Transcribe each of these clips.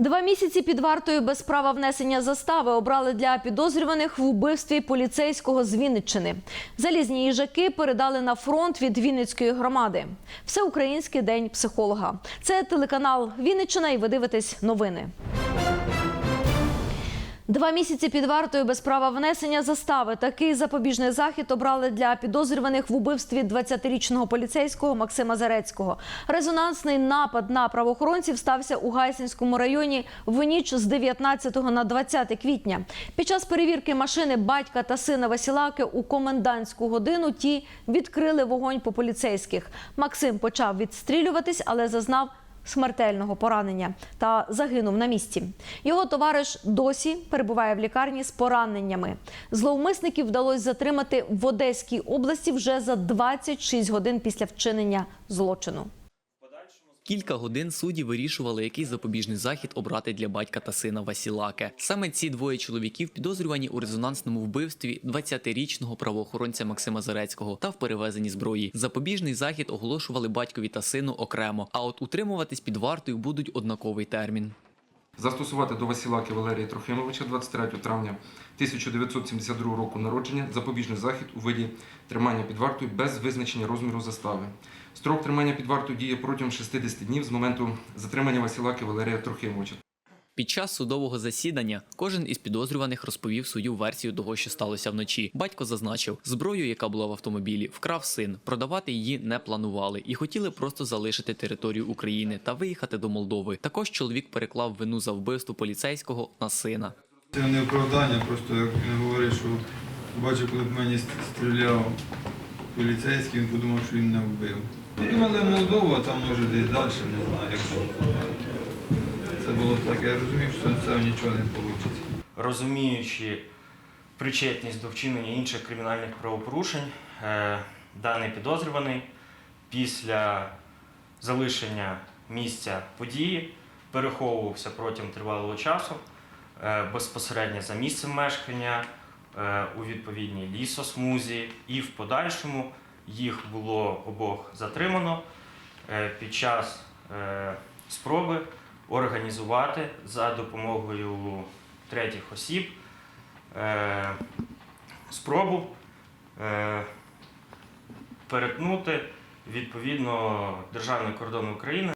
Два місяці під вартою без права внесення застави обрали для підозрюваних в убивстві поліцейського з Вінниччини. Залізні їжаки передали на фронт від Вінницької громади. Всеукраїнський день психолога. Це телеканал Вінниччина, і ви дивитесь новини. Два місяці під вартою без права внесення застави. Такий запобіжний захід обрали для підозрюваних в убивстві 20-річного поліцейського Максима Зарецького. Резонансний напад на правоохоронців стався у Гайсинському районі в ніч з 19 на 20 квітня. Під час перевірки машини батька та сина Василаки у комендантську годину ті відкрили вогонь по поліцейських. Максим почав відстрілюватись, але зазнав смертельного поранення та загинув на місці. Його товариш досі перебуває в лікарні з пораненнями. Зловмисників вдалося затримати в Одеській області вже за 26 годин після вчинення злочину. Кілька годин судді вирішували, який запобіжний захід обрати для батька та сина Васілаке. Саме ці двоє чоловіків підозрювані у резонансному вбивстві 20-річного правоохоронця Максима Зарецького та в перевезенні зброї. Запобіжний захід оголошували батькові та сину окремо. А от утримуватись під вартою будуть однаковий термін. Застосувати до Василаки Валерія Трохимовича 23 травня 1972 року народження запобіжний захід у виді тримання під вартою без визначення розміру застави. Строк тримання під вартою діє протягом 60 днів з моменту затримання Василаки Валерія Трохимовича. Під час судового засідання кожен із підозрюваних розповів свою версію того, що сталося вночі. Батько зазначив, зброю, яка була в автомобілі, вкрав син. Продавати її не планували і хотіли просто залишити територію України та виїхати до Молдови. Також чоловік переклав вину за вбивство поліцейського на сина. Це не оправдання, просто як він говорить, що бачив, коли в мені стріляв поліцейський, він подумав, що він не вбив. Думали Молдову, а там може десь далі, не знаю, як там. Це було так, я розумів, що це нічого не вийде. розуміючи причетність до вчинення інших кримінальних правопорушень, е, даний підозрюваний після залишення місця події переховувався протягом тривалого часу е, безпосередньо за місцем мешкання е, у відповідній лісосмузі, і в подальшому їх було обох затримано е, під час е, спроби організувати за допомогою третіх осіб е, спробу перетнути відповідно державний кордон України.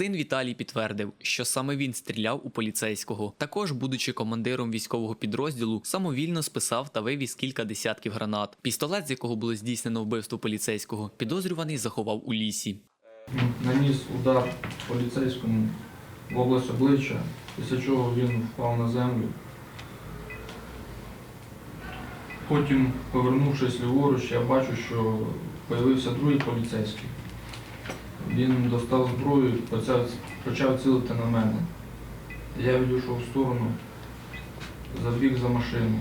Син Віталій підтвердив, що саме він стріляв у поліцейського. Також, будучи командиром військового підрозділу, самовільно списав та вивіз кілька десятків гранат. Пістолет, з якого було здійснено вбивство поліцейського, підозрюваний заховав у лісі. наніс удар поліцейському в область обличчя, після чого він впав на землю. Потім, повернувшись ліворуч, я бачу, що з'явився другий поліцейський. Він достав зброю і почав, почав цілити на мене. Я відійшов в сторону, забіг за машину.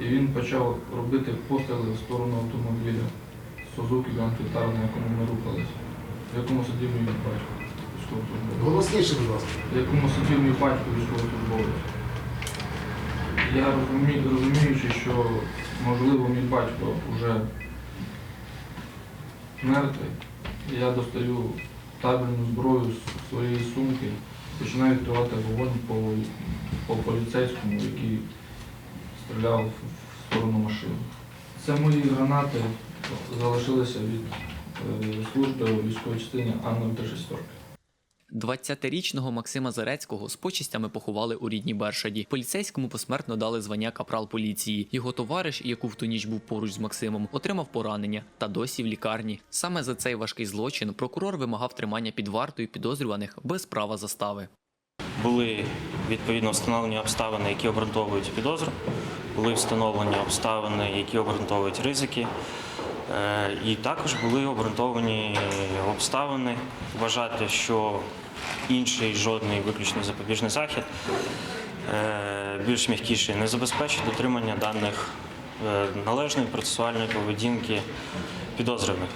І він почав робити постріли в сторону автомобіля Сузуки Гранд на якому ми рухалися в якому сидів мій батько військовослужбовець. Голосніше, будь ласка. В якому сидів мій батько військовослужбовець. Я розумію, розуміючи, що можливо мій батько вже мертвий, я достаю табельну зброю з своєї сумки, починаю відкривати вогонь по, по поліцейському, який стріляв в сторону машини. Це мої гранати залишилися від е, служби у військовій частині А-036. 20-річного Максима Зарецького з почистями поховали у рідній Бершаді. Поліцейському посмертно дали звання капрал поліції. Його товариш, яку в ту ніч був поруч з Максимом, отримав поранення та досі в лікарні. Саме за цей важкий злочин прокурор вимагав тримання під вартою підозрюваних без права застави. Були відповідно встановлені обставини, які обґрунтовують підозру, були встановлені обставини, які обґрунтовують ризики. Е, І також були обґрунтовані обставини вважати, що інший жодний виключний запобіжний захід е, більш м'якіший не забезпечить дотримання даних е, належної процесуальної поведінки підозрюваних.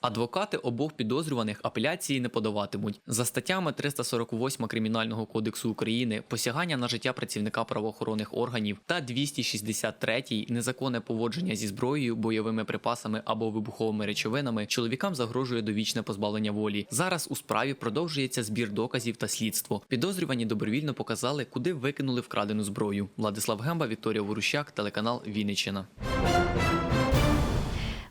Адвокати обох підозрюваних апеляції не подаватимуть. За статтями 348 Кримінального кодексу України посягання на життя працівника правоохоронних органів та 263 незаконне поводження зі зброєю, бойовими припасами або вибуховими речовинами чоловікам загрожує довічне позбавлення волі. Зараз у справі продовжується збір доказів та слідство. Підозрювані добровільно показали, куди викинули вкрадену зброю. Владислав Гемба, Вікторія Ворущак, телеканал Вінниччина.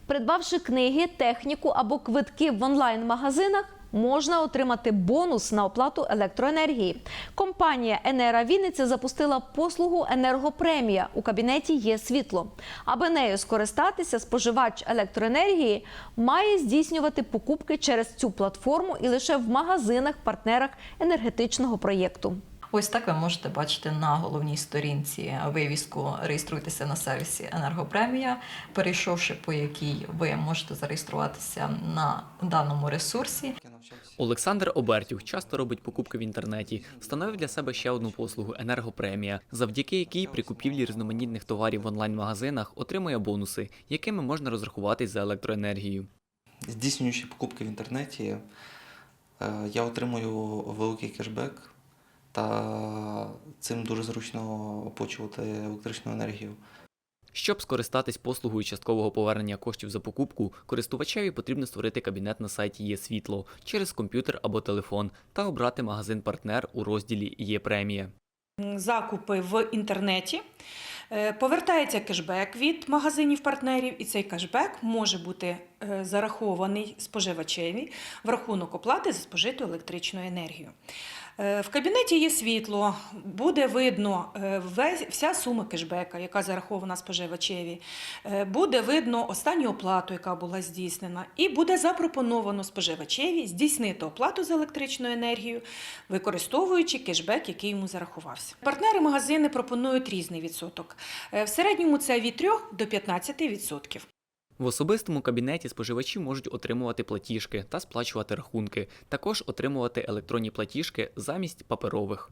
Придбавши книги, техніку або квитки в онлайн-магазинах, можна отримати бонус на оплату електроенергії. Компанія Енера Вінниця запустила послугу Енергопремія у кабінеті є світло. Аби нею скористатися, споживач електроенергії має здійснювати покупки через цю платформу і лише в магазинах-партнерах енергетичного проєкту. Ось так ви можете бачити на головній сторінці вивіску Реєструйтеся на сервісі Енергопремія, перейшовши по якій ви можете зареєструватися на даному ресурсі. Олександр Обертюх часто робить покупки в інтернеті. Встановив для себе ще одну послугу енергопремія, завдяки якій при купівлі різноманітних товарів в онлайн-магазинах отримує бонуси, якими можна розрахуватись за електроенергію. Здійснюючи покупки в інтернеті, е, я отримую великий кешбек, та цим дуже зручно оплачувати електричну енергію. Щоб скористатись послугою часткового повернення коштів за покупку, користувачеві потрібно створити кабінет на сайті Є світло через комп'ютер або телефон та обрати магазин-партнер у розділі Є премія. закупи в інтернеті. Е, Повертається кешбек від магазинів-партнерів, і цей кешбек може бути е, зарахований споживачеві в рахунок оплати за спожиту електричну енергію. Е, В кабінеті є світло, буде видно е, вся сума кешбека, яка зарахована споживачеві. Е, Буде видно останню оплату, яка була здійснена, і буде запропоновано споживачеві здійснити оплату за електричну енергію, використовуючи кешбек, який йому зарахувався. Партнери магазини пропонують різний відсоток. В середньому це від 3 до 15 відсотків. В особистому кабінеті споживачі можуть отримувати платіжки та сплачувати рахунки, також отримувати електронні платіжки замість паперових.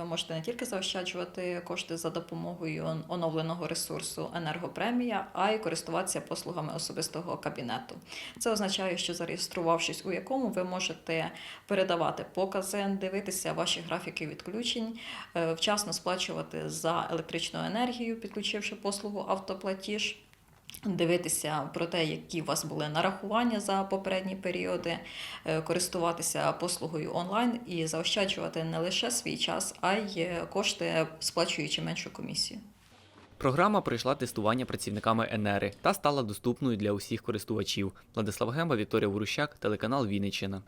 Ви можете не тільки заощаджувати кошти за допомогою оновленого ресурсу енергопремія, а й користуватися послугами особистого кабінету. Це означає, що зареєструвавшись у якому ви можете передавати покази, дивитися ваші графіки відключень, е, вчасно сплачувати за електричну енергію, підключивши послугу автоплатіж. Дивитися про те, які у вас були нарахування за попередні періоди, е, користуватися послугою онлайн і заощаджувати не лише свій час, а й е, кошти, сплачуючи меншу комісію. Програма пройшла тестування працівниками Енери та стала доступною для усіх користувачів. Владислав Гемба, Вікторія Ворущак, телеканал Вінниччина.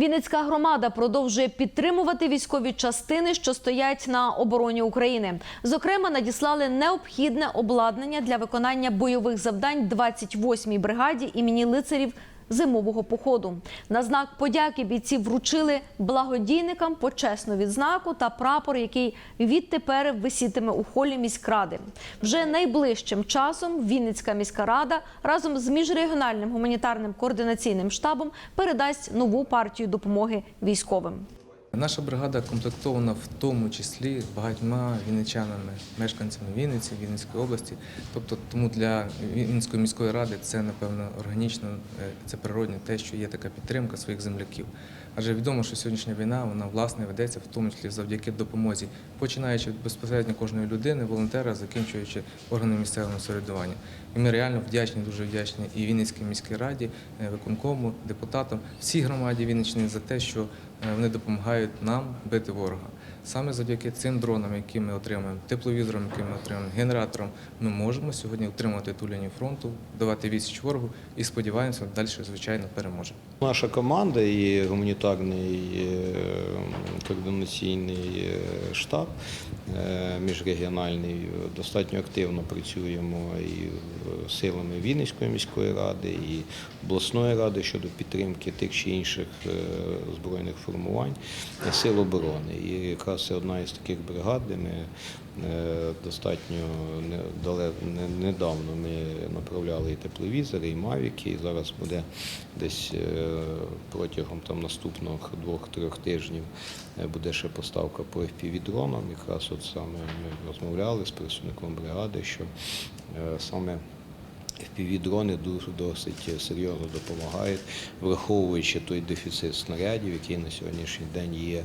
Вінницька громада продовжує підтримувати військові частини, що стоять на обороні України. Зокрема, надіслали необхідне обладнання для виконання бойових завдань 28-й бригаді імені лицарів зимового походу. На знак подяки бійці вручили благодійникам почесну відзнаку та прапор, який відтепер висітиме у холі міськради. Вже найближчим часом Вінницька міська рада разом з міжрегіональним гуманітарним координаційним штабом передасть нову партію допомоги військовим. Наша бригада комплектована в тому числі багатьма вінничанами, мешканцями Вінниці, Вінницької області. Тобто, тому для Вінницької міської ради це напевно органічно, е, це природне те, що є така підтримка своїх земляків. Адже відомо, що сьогоднішня війна вона власне ведеться в тому числі завдяки допомозі, починаючи безпосередньо кожної людини, волонтера, закінчуючи органами місцевого самоврядування. І ми реально вдячні, дуже вдячні і Вінницькій міській раді, е, виконкому, депутатам, всій громаді Вінниччини за те, що е, вони допомагають нам бити ворога. Саме завдяки цим дронам, які ми отримуємо, тепловізорам, які ми отримуємо, генераторам, ми можемо сьогодні утримувати ту лінію фронту, давати відсіч ворогу і сподіваємося, далі, звичайно, переможемо. Наша команда і гуманітарний е, координаційний штаб міжрегіональний достатньо активно працюємо і силами Вінницької міської ради, і обласної ради щодо підтримки тих чи інших е, збройних формувань сил оборони. І якраз це одна із таких бригад, де ми е, достатньо не- недавно ми направляли і тепловізори, і мавіки. І зараз буде десь е, протягом там наступних двох-трьох тижнів буде ще поставка по FPV-дронам. Якраз от саме ми розмовляли з представником бригади, що саме Дуже досить серйозно допомагають, враховуючи той дефіцит снарядів, який на сьогоднішній день є.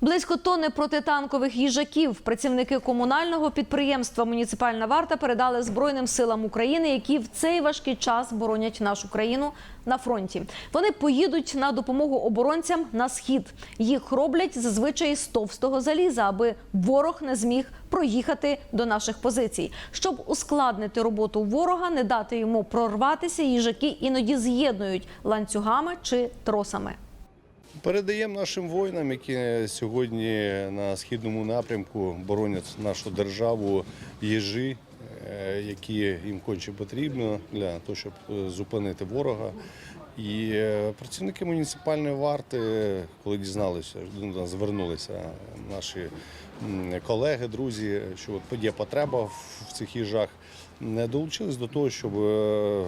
Близько тонни протитанкових їжаків працівники комунального підприємства Муніципальна варта передали Збройним силам України, які в цей важкий час боронять нашу країну на фронті. Вони поїдуть на допомогу оборонцям на схід. Їх роблять зазвичай з товстого заліза, аби ворог не зміг проїхати до наших позицій. Щоб ускладнити роботу ворога, не дати йому прорватися, їжаки іноді з'єднують ланцюгами чи тросами. Передаємо нашим воїнам, які сьогодні на східному напрямку боронять нашу державу їжі, е, які їм конче потрібно для того, щоб е, зупинити ворога. І е, працівники муніципальної варти, коли дізналися, до звернулися наші колеги, друзі, що от є потреба в цих їжах, не долучились до того, щоб е,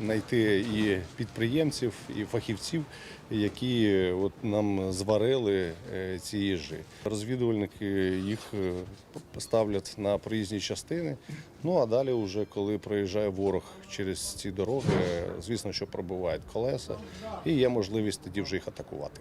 знайти і підприємців, і фахівців, які от нам зварили е, ці їжі. Розвідувальники їх е, ставлять на проїзні частини. Ну а далі, вже коли проїжджає ворог через ці дороги, звісно, що пробивають колеса, і є можливість тоді вже їх атакувати.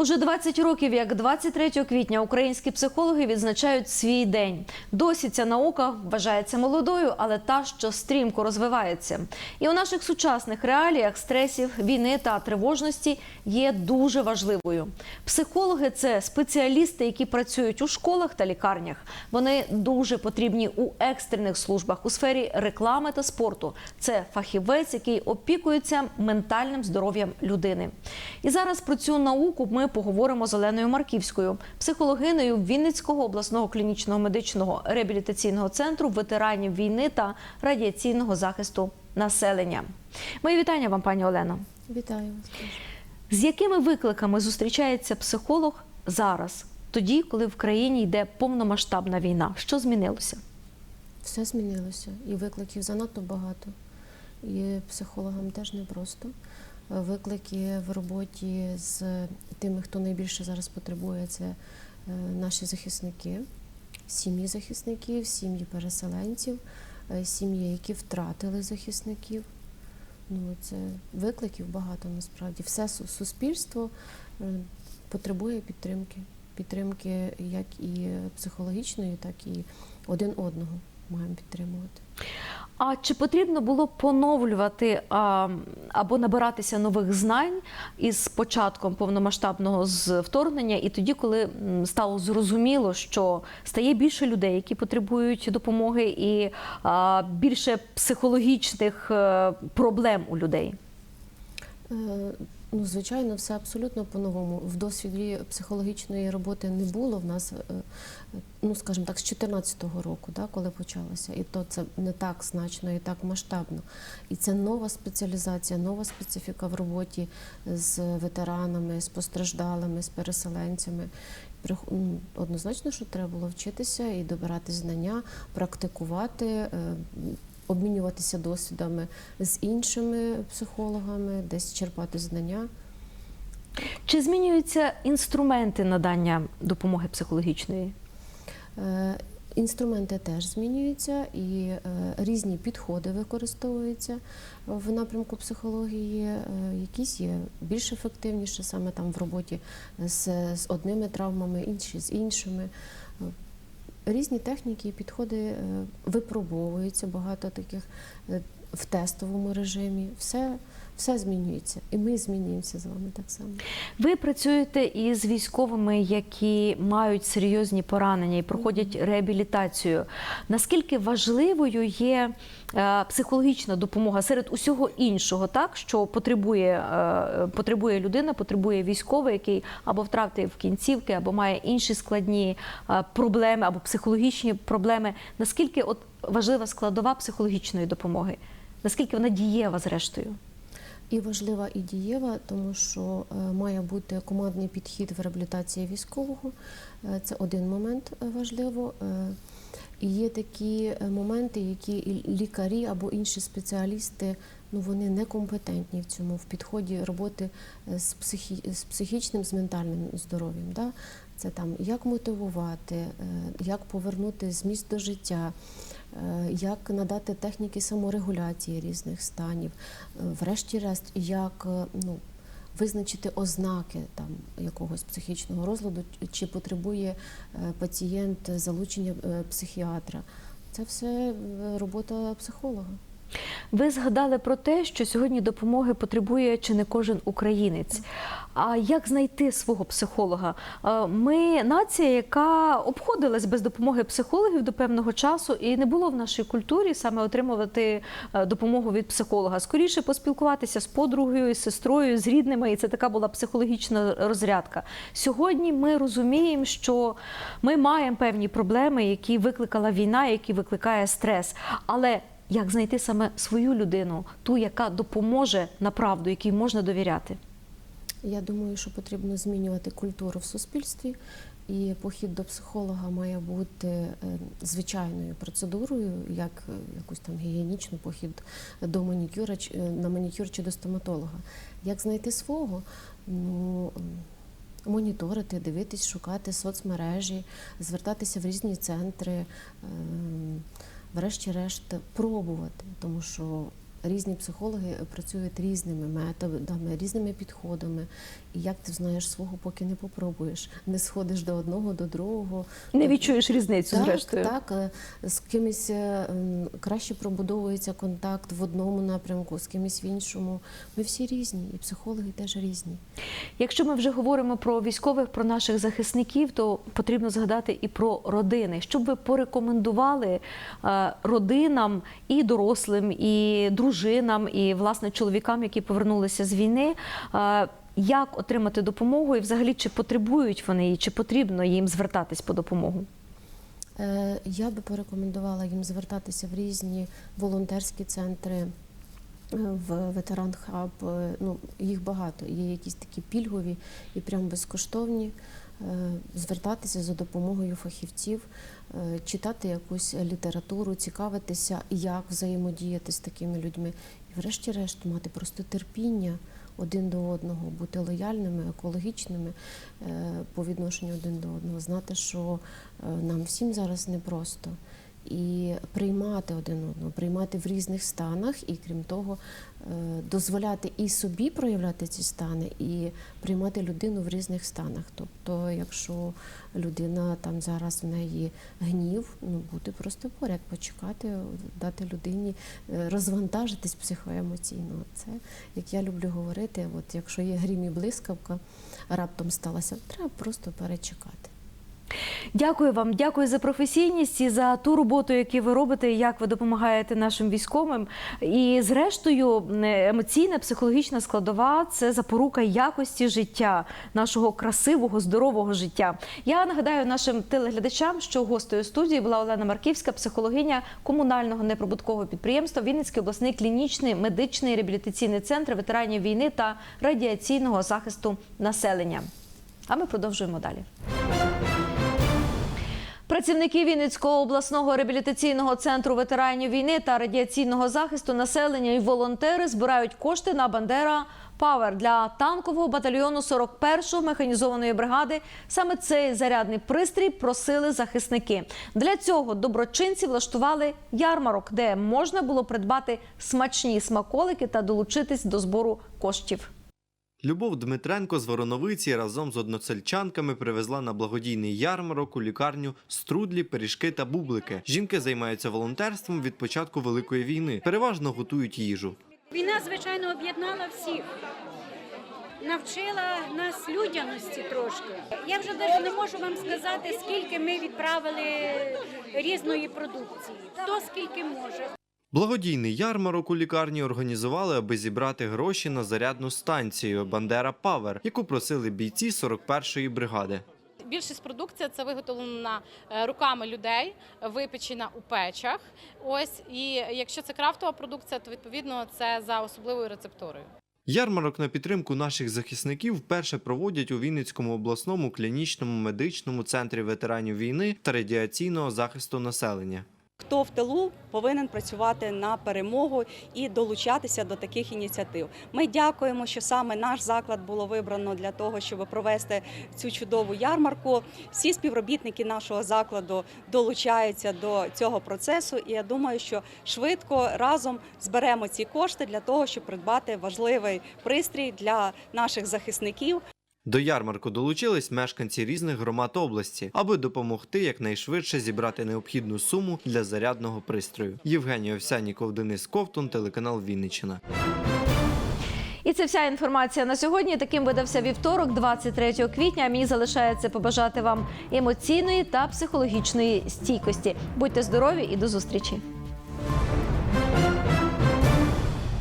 Уже 20 років, як 23 квітня, українські психологи відзначають свій день. Досі ця наука вважається молодою, але та, що стрімко розвивається. І у наших сучасних реаліях стресів, війни та тривожності є дуже важливою. Психологи це спеціалісти, які працюють у школах та лікарнях. Вони дуже потрібні у екстрених службах у сфері реклами та спорту. Це фахівець, який опікується ментальним здоров'ям людини. І зараз про цю науку ми поговоримо з Оленою Марківською, психологиною Вінницького обласного клінічного медичного реабілітаційного центру ветеранів війни та радіаційного захисту населення. Мої вітання вам, пані Олено. Вітаю вас. З якими викликами зустрічається психолог зараз, тоді, коли в країні йде повномасштабна війна? Що змінилося? Все змінилося, і викликів занадто багато. І психологам теж непросто. Виклики в роботі з тими, хто найбільше зараз потребує, це е, наші захисники, сім'ї захисників, сім'ї переселенців, е, сім'ї, які втратили захисників. Ну, це викликів багато насправді. Все суспільство е, потребує підтримки. Підтримки як і психологічної, так і один одного маємо підтримувати. А чи потрібно було поновлювати а, або набиратися нових знань із початком повномасштабного вторгнення, і тоді, коли стало зрозуміло, що стає більше людей, які потребують допомоги, і а, більше психологічних е, проблем у людей? Е, Ну, звичайно, все абсолютно по-новому. В досвіді психологічної роботи не було в нас, е, е, ну скажімо так, з 2014 року, да, коли почалося. І то це не так значно і так масштабно. І це нова спеціалізація, нова специфіка в роботі з ветеранами, з постраждалими, з переселенцями. Однозначно, що треба було вчитися і добирати знання, практикувати. Обмінюватися досвідами з іншими психологами, десь черпати знання. Чи змінюються інструменти надання допомоги психологічної? Е, Інструменти теж змінюються і е, різні підходи використовуються в напрямку психології. Е, Якісь є більш ефективніші саме там в роботі з, з одними травмами, інші з іншими. Різні техніки і підходи е, випробовуються, багато таких е, в тестовому режимі. Все, все змінюється, і ми змінюємося з вами так само. Ви працюєте із військовими, які мають серйозні поранення і проходять реабілітацію. Наскільки важливою є е, психологічна допомога серед усього іншого, так що потребує, е, потребує людина, потребує військовий, який або втратив кінцівки, або має інші складні е, проблеми, або психологічні проблеми. Наскільки от важлива складова психологічної допомоги? Наскільки вона дієва зрештою? І важлива і дієва, тому що е, має бути командний підхід в реабілітації військового. Е, Це один момент е, важливо. І є такі моменти, які лікарі або інші спеціалісти ну вони некомпетентні в цьому в підході роботи е, з, психі, з психічним, з ментальним здоров'ям. Да? Це там як мотивувати, е, як повернути зміст до життя, е, як надати техніки саморегуляції різних станів, врешті-решт, як ну, визначити ознаки там якогось психічного розладу, чи потребує пацієнт залучення психіатра. Це все робота психолога. Ви згадали про те, що сьогодні допомоги потребує чи не кожен українець. А як знайти свого психолога? Е, Ми нація, яка обходилась без допомоги психологів до певного часу, і не було в нашій культурі саме отримувати е, допомогу від психолога. Скоріше поспілкуватися з подругою, з сестрою, з рідними, і це така була психологічна розрядка. Сьогодні ми розуміємо, що ми маємо певні проблеми, які викликала війна, які викликає стрес. Але як знайти саме свою людину, ту, яка допоможе на правду, якій можна довіряти? Я думаю, що потрібно змінювати культуру в суспільстві, і похід до психолога має бути е, звичайною процедурою, як е, якийсь там гігієнічний похід до манікюра е, на манікюр чи до стоматолога. Як знайти свого? Ну моніторити, дивитись, шукати соцмережі, звертатися в різні центри, ем, врешті-решт пробувати, тому що різні психологи працюють різними методами, різними підходами. І як ти знаєш свого, поки не попробуєш, не сходиш до одного, до другого. Не відчуєш різницю, так, зрештою. Так, е, з кимось е, краще пробудовується контакт в одному напрямку, з кимось в іншому. Ми всі різні, і психологи теж різні. Якщо ми вже говоримо про військових, про наших захисників, то потрібно згадати і про родини. Що б ви порекомендували е, родинам і дорослим, і дружинам, і власне чоловікам, які повернулися з війни. е, Як отримати допомогу, і взагалі чи потребують вони її, чи потрібно їм звертатись по допомогу? Е, Я би порекомендувала їм звертатися в різні волонтерські центри. е, В ветеран хаб ну їх багато. Є якісь такі пільгові і прям безкоштовні. Е, Звертатися за допомогою фахівців, е, читати якусь літературу, цікавитися, як взаємодіяти з такими людьми, і, врешті-решт, мати просто терпіння один до одного, бути лояльними, екологічними е, по відношенню один до одного, знати, що нам всім зараз непросто. І приймати один одного, приймати в різних станах, і крім того, е, дозволяти і собі проявляти ці стани, і приймати людину в різних станах. Тобто, якщо людина там зараз в неї гнів, ну бути просто поряд, почекати, дати людині е, розвантажитись психоемоційно. Це як я люблю говорити, от якщо є грім і блискавка, раптом сталося, треба просто перечекати. Дякую вам, дякую за професійність і за ту роботу, яку ви робите, як ви допомагаєте нашим військовим. І зрештою, емоційна, психологічна складова це запорука якості життя, нашого красивого, здорового життя. Я нагадаю нашим телеглядачам, що гостею студії була Олена Марківська, психологиня комунального неприбуткового підприємства Вінницький обласний клінічний медичний реабілітаційний центр ветеранів війни та радіаційного захисту населення. А ми продовжуємо далі. Працівники Вінницького обласного реабілітаційного центру ветеранів війни та радіаційного захисту населення і волонтери збирають кошти на Бандера Павер для танкового батальйону 41-ї механізованої бригади. Саме цей зарядний пристрій просили захисники. Для цього доброчинці влаштували ярмарок, де можна було придбати смачні смаколики та долучитись до збору коштів. Любов Дмитренко з Вороновиці разом з односельчанками привезла на благодійний ярмарок у лікарню струдлі, пиріжки та бублики. Жінки займаються волонтерством від початку великої війни. Переважно готують їжу. Війна, звичайно, об'єднала всіх. Навчила нас людяності трошки. Я вже навіть не можу вам сказати, скільки ми відправили різної продукції. Хто скільки може. Благодійний ярмарок у лікарні організували, аби зібрати гроші на зарядну станцію Бандера Павер, яку просили бійці 41-ї бригади. Більшість продукція це виготовлена е, руками людей, випечена у печах. Ось і якщо це крафтова продукція, то відповідно це за особливою рецептурою. Ярмарок на підтримку наших захисників вперше проводять у Вінницькому обласному клінічному медичному центрі ветеранів війни та радіаційного захисту населення. Хто в тилу повинен працювати на перемогу і долучатися до таких ініціатив. Ми дякуємо, що саме наш заклад було вибрано для того, щоб провести цю чудову ярмарку. Всі співробітники нашого закладу долучаються до цього процесу, і я думаю, що швидко разом зберемо ці кошти для того, щоб придбати важливий пристрій для наших захисників. До ярмарку долучились мешканці різних громад області, аби допомогти якнайшвидше зібрати необхідну суму для зарядного пристрою. Євгеній Овсяніков, Денис Ковтун, телеканал Вінниччина. І це вся інформація на сьогодні. Таким видався вівторок, 23 квітня. А Мені залишається побажати вам емоційної та психологічної стійкості. Будьте здорові і до зустрічі.